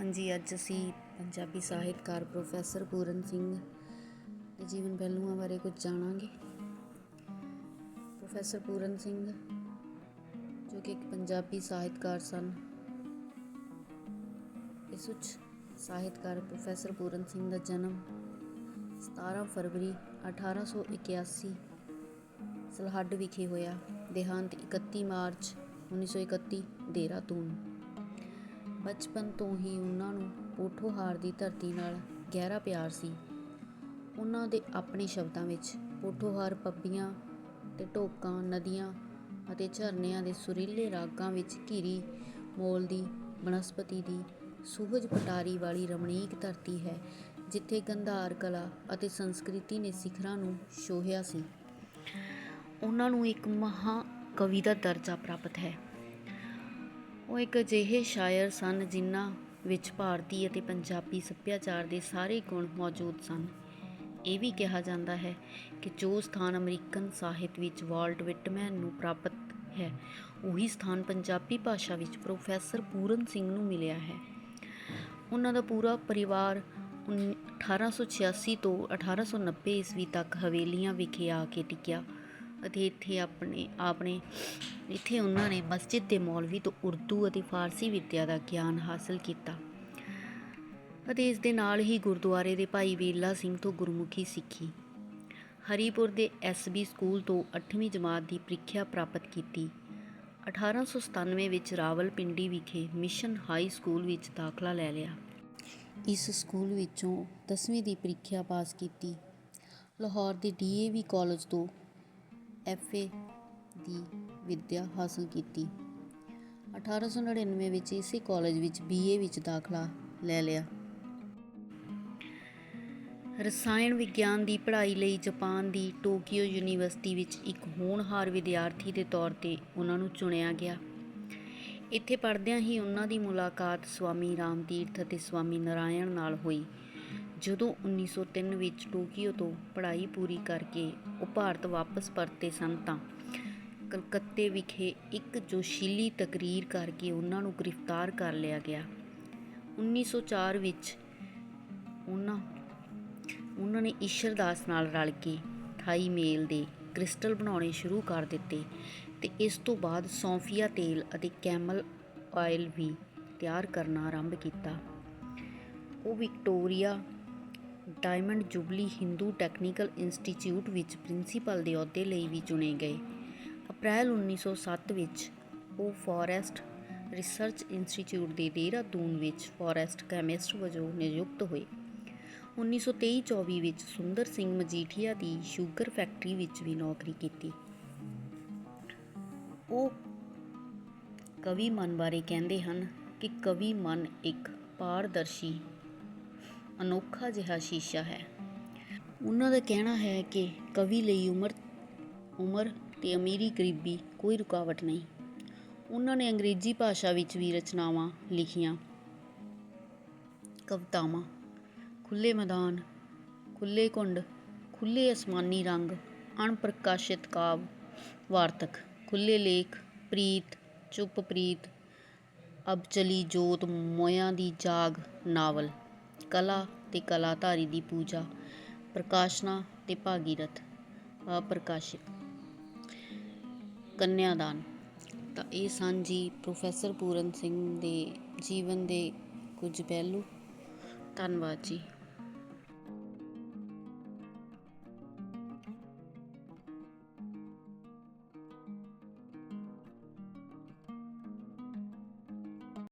ਹਾਂਜੀ, ਅੱਜ ਅਸੀਂ ਪੰਜਾਬੀ ਸਾਹਿਤਕਾਰ ਪ੍ਰੋਫੈਸਰ ਪੂਰਨ ਸਿੰਘ ਦੇ ਜੀਵਨ ਪਹਿਲੂਆਂ ਬਾਰੇ ਕੁਝ ਜਾਣਾਂਗੇ। ਪ੍ਰੋਫੈਸਰ ਪੂਰਨ ਸਿੰਘ, ਜੋ ਕਿ ਇੱਕ ਪੰਜਾਬੀ ਸਾਹਿਤਕਾਰ ਸਨ। ਇਸ ਵਿੱਚ ਸਾਹਿਤਕਾਰ ਪ੍ਰੋਫੈਸਰ ਪੂਰਨ ਸਿੰਘ ਦਾ ਜਨਮ 17 ਫਰਵਰੀ 1881 ਸਲਹੱਡ ਵਿਖੇ ਹੋਇਆ, ਦੇਹਾਂਤ 31 ਮਾਰਚ 1931 ਦੇਹਰਾਦੂਨ। ਬਚਪਨ ਤੋਂ ਹੀ ਉਹਨਾਂ ਨੂੰ ਪੋਠੋਹਾਰ ਦੀ ਧਰਤੀ ਨਾਲ ਗਹਿਰਾ ਪਿਆਰ ਸੀ। ਉਹਨਾਂ ਦੇ ਆਪਣੇ ਸ਼ਬਦਾਂ ਵਿੱਚ ਪੋਠੋਹਾਰ ਪੱਬੀਆਂ ਤੇ ਢੋਕਾਂ, ਨਦੀਆਂ ਅਤੇ ਝਰਨਿਆਂ ਦੇ ਸੁਰੀਲੇ ਰਾਗਾਂ ਵਿੱਚ ਘਿਰੀ ਮੋਲ ਦੀ ਬਨਸਪਤੀ ਦੀ ਸੂਹਜ ਪਟਾਰੀ ਵਾਲੀ ਰਮਣੀਕ ਧਰਤੀ ਹੈ, ਜਿੱਥੇ ਗੰਧਾਰ ਕਲਾ ਅਤੇ ਸੰਸਕ੍ਰਿਤੀ ਨੇ ਸਿਖਰਾਂ ਨੂੰ ਛੋਹਿਆ ਸੀ। ਉਹਨਾਂ ਨੂੰ ਇੱਕ ਮਹਾ ਕਵੀ ਦਾ ਦਰਜਾ ਪ੍ਰਾਪਤ ਹੈ। ਉਹ ਇੱਕ ਅਜਿਹੇ ਸ਼ਾਇਰ ਸਨ ਜਿਨ੍ਹਾਂ ਵਿੱਚ ਭਾਰਤੀ ਅਤੇ ਪੰਜਾਬੀ ਸੱਭਿਆਚਾਰ ਦੇ ਸਾਰੇ ਗੁਣ ਮੌਜੂਦ ਸਨ। ਇਹ ਵੀ ਕਿਹਾ ਜਾਂਦਾ ਹੈ ਕਿ ਜੋ ਸਥਾਨ ਅਮਰੀਕਨ ਸਾਹਿਤ ਵਿੱਚ ਵਾਲਟ ਵਿਟਮੈਨ ਨੂੰ ਪ੍ਰਾਪਤ ਹੈ, ਉਹੀ ਸਥਾਨ ਪੰਜਾਬੀ ਭਾਸ਼ਾ ਵਿੱਚ ਪ੍ਰੋਫੈਸਰ ਪੂਰਨ ਸਿੰਘ ਨੂੰ ਮਿਲਿਆ ਹੈ। ਉਹਨਾਂ ਦਾ ਪੂਰਾ ਪਰਿਵਾਰ ਉੱਨੀ- 1886 ਤੋਂ 1890 ਈਸਵੀ ਤੱਕ ਹਵੇਲੀਆਂ ਵਿਖੇ ਆ ਕੇ ਟਿਕਿਆ। ਅਤੇ ਇੱਥੇ ਆਪਣੇ ਆਪਣੇ, ਇੱਥੇ ਉਹਨਾਂ ਨੇ ਮਸਜਿਦ ਦੇ ਮੌਲਵੀ ਤੋਂ ਉਰਦੂ ਅਤੇ ਫਾਰਸੀ ਵਿੱਦਿਆ ਦਾ ਗਿਆਨ ਹਾਸਲ ਕੀਤਾ। ਅਤੇ ਇਸ ਦੇ ਨਾਲ ਹੀ ਗੁਰਦੁਆਰੇ ਦੇ ਭਾਈ ਵੇਲਾ ਸਿੰਘ ਤੋਂ ਗੁਰਮੁਖੀ ਸਿੱਖੀ। ਹਰੀਪੁਰ ਦੇ ਐਸਬੀ ਸਕੂਲ ਤੋਂ 8ਵੀਂ ਜਮਾਤ ਦੀ ਪ੍ਰੀਖਿਆ ਪ੍ਰਾਪਤ ਕੀਤੀ। 1897 ਵਿੱਚ ਰਾਵਲਪਿੰਡੀ ਵਿਖੇ ਮਿਸ਼ਨ ਹਾਈ ਸਕੂਲ ਵਿੱਚ ਦਾਖਲਾ ਲੈ ਲਿਆ। ਇਸ ਸਕੂਲ ਵਿੱਚੋਂ 10ਵੀਂ ਦੀ ਪ੍ਰੀਖਿਆ ਪਾਸ ਕੀਤੀ। ਲਾਹੌਰ ਦੇ ਡੀਏਵੀ ਕਾਲਜ ਤੋਂ ਐਫਏ ਦੀ ਵਿੱਦਿਆ ਹਾਸਲ ਕੀਤੀ। 1899 ਵਿੱਚ ਇਸੇ ਕਾਲਜ ਵਿੱਚ ਬੀਏ ਵਿੱਚ ਦਾਖਲਾ ਲੈ ਲਿਆ। ਰਸਾਇਣ ਵਿਗਿਆਨ ਦੀ ਪੜ੍ਹਾਈ ਲਈ ਜਾਪਾਨ ਦੀ ਟੋਕੀਓ ਯੂਨੀਵਰਸਿਟੀ ਵਿੱਚ ਇੱਕ ਹੋਣਹਾਰ ਵਿਦਿਆਰਥੀ ਦੇ ਤੌਰ ਤੇ ਉਹਨਾਂ ਨੂੰ ਚੁਣਿਆ ਗਿਆ। ਇੱਥੇ ਪੜ੍ਹਦਿਆਂ ਹੀ ਉਹਨਾਂ ਦੀ ਮੁਲਾਕਾਤ ਸਵਾਮੀ ਰਾਮ ਤੀਰਥ ਅਤੇ ਸਵਾਮੀ ਨਾਰਾਇਣ ਨਾਲ ਹੋਈ। ਜਦੋਂ 1903 ਵਿੱਚ ਟੋਕੀਓ ਤੋਂ ਪੜ੍ਹਾਈ ਪੂਰੀ ਕਰਕੇ ਉਹ ਭਾਰਤ ਵਾਪਸ ਪਰਤੇ ਸਨ ਤਾਂ ਕਲਕੱਤੇ ਵਿਖੇ ਇੱਕ ਜੋਸ਼ੀਲੀ ਤਕਰੀਰ ਕਰਕੇ ਉਹਨਾਂ ਨੂੰ ਗ੍ਰਿਫਤਾਰ ਕਰ ਲਿਆ ਗਿਆ। 1904 ਵਿੱਚ ਉਹਨਾਂ ਉਹਨਾਂ ਨੇ ਈਸ਼ਰਦਾਸ ਨਾਲ ਰਲ ਕੇ 28 ਮੇਲ ਦੇ ਕ੍ਰਿਸਟਲ ਬਣਾਉਣੇ ਸ਼ੁਰੂ ਕਰ ਦਿੱਤੇ ਤੇ ਇਸ ਤੋਂ ਬਾਅਦ ਸੌਂਫੀਆ ਤੇਲ ਅਤੇ ਕੈਮਲ ਆਇਲ ਵੀ ਤਿਆਰ ਕਰਨਾ ਆਰੰਭ ਕੀਤਾ। ਉਹ Victoria Diamond Jubilee Hindu Technical Institute ਵਿੱਚ ਪ੍ਰਿੰਸੀਪਲ ਦੇ ਅਹੁਦੇ ਲਈ ਵੀ ਚੁਣੇ ਗਏ। ਅਪ੍ਰੈਲ 1907 ਵਿੱਚ ਉਹ ਫੋਰੈਸਟ ਰਿਸਰਚ ਇੰਸਟੀਚਿਊਟ ਦੇ ਦੇਹਰਾਦੂਨ ਵਿੱਚ ਫੋਰੈਸਟ ਕੈਮਿਸਟ ਵਜੋਂ ਨਿਯੁਕਤ ਹੋਏ। 1923-24 ਵਿੱਚ ਸੁੰਦਰ ਸਿੰਘ ਮਜੀਠੀਆ ਦੀ ਸ਼ੂਗਰ ਫੈਕਟਰੀ ਵਿੱਚ ਵੀ ਨੌਕਰੀ ਕੀਤੀ। ਉਹ ਕਵੀ ਮਨ ਬਾਰੇ ਕਹਿੰਦੇ ਹਨ ਕਿ ਕਵੀ ਮਨ ਇੱਕ ਪਾਰਦਰਸ਼ੀ ਅਨੋਖਾ ਜਿਹਾ ਸ਼ੀਸ਼ਾ ਹੈ। ਉਹਨਾਂ ਦਾ ਕਹਿਣਾ ਹੈ ਕਿ ਕਵੀ ਲਈ ਉਮਰ ਉਮਰ ਤੇ ਅਮੀਰੀ ਗਰੀਬੀ ਕੋਈ ਰੁਕਾਵਟ ਨਹੀਂ। ਉਹਨਾਂ ਨੇ ਅੰਗਰੇਜ਼ੀ ਭਾਸ਼ਾ ਵਿੱਚ ਵੀ ਰਚਨਾਵਾਂ ਲਿਖੀਆਂ। ਕਵਿਤਾਵਾਂ ਖੁੱਲੇ ਮੈਦਾਨ ਖੁੱਲੇ ਕੁੰਡ ਖੁੱਲੇ ਅਸਮਾਨੀ ਰੰਗ, ਅਣਪ੍ਰਕਾਸ਼ਿਤ ਕਾਵ, ਵਾਰਤਕ ਖੁੱਲੇ ਲੇਖ, ਪ੍ਰੀਤ, ਚੁੱਪ ਪ੍ਰੀਤ ਅਬ ਚਲੀ ਜੋਤ ਮੋਇਆਂ ਦੀ ਜਾਗ, ਨਾਵਲ। ਕਲਾ ਅਤੇ ਕਲਾਧਾਰੀ ਦੀ ਪੂਜਾ, ਪ੍ਰਕਾਸ਼ਨਾ ਤੇ ਭਾਗੀਰਥ, ਅਪ੍ਰਕਾਸ਼ਿਤ। ਕੰਨਿਆਦਾਨ। ਤਾਂ ਇਹ ਸਨ ਜੀ ਪ੍ਰੋਫੈਸਰ ਪੂਰਨ ਸਿੰਘ ਦੇ ਜੀਵਨ ਦੇ ਕੁਝ ਪਹਿਲੂ। ਧੰਨਵਾਦ ਜੀ।